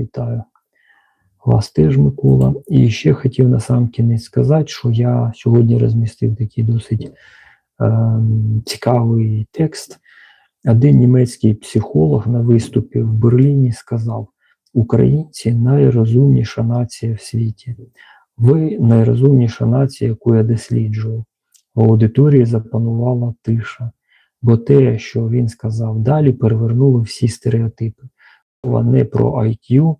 вітаю. Вас теж, Микола. І ще хотів на сам кінець сказати, що я сьогодні розмістив такий досить ем, цікавий текст. Один німецький психолог на виступі в Берліні сказав: Українці найрозумніша нація в світі. Ви найрозумніша нація, яку я досліджую. В аудиторії запанувала тиша, бо те, що він сказав далі, перевернуло всі стереотипи. Мова не про IQ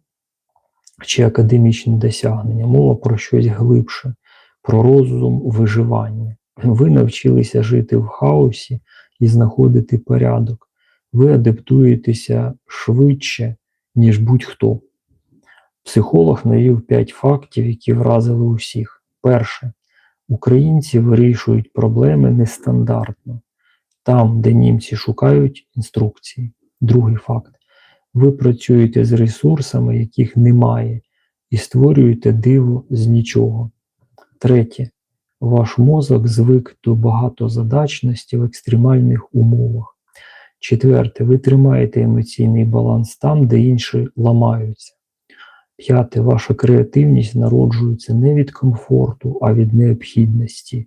чи академічні досягнення, мова про щось глибше, про розум виживання. Ви навчилися жити в хаосі і знаходити порядок. Ви адаптуєтеся швидше, ніж будь-хто. Психолог навів п'ять фактів, які вразили усіх. Перше, українці вирішують проблеми нестандартно, там, де німці шукають інструкції. Другий факт. Ви працюєте з ресурсами, яких немає, і створюєте диво з нічого. Третє. Ваш мозок звик до багатозадачності в екстремальних умовах. Четверте, ви тримаєте емоційний баланс там, де інші ламаються. П'яте, ваша креативність народжується не від комфорту, а від необхідності.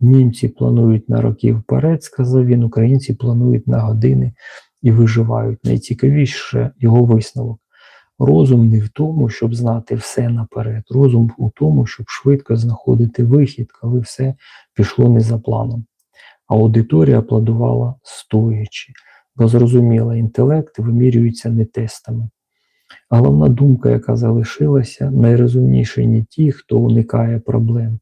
Німці планують на роки вперед, сказав він, українці планують на години і виживають. Найцікавіше його висновок. Розум не в тому, щоб знати все наперед. Розум у тому, щоб швидко знаходити вихід, коли все пішло не за планом. Аудиторія аплодувала стоячи, бо зрозуміла, інтелект вимірюється не тестами. Головна думка, яка залишилася, найрозумніші не ті, хто уникає проблем,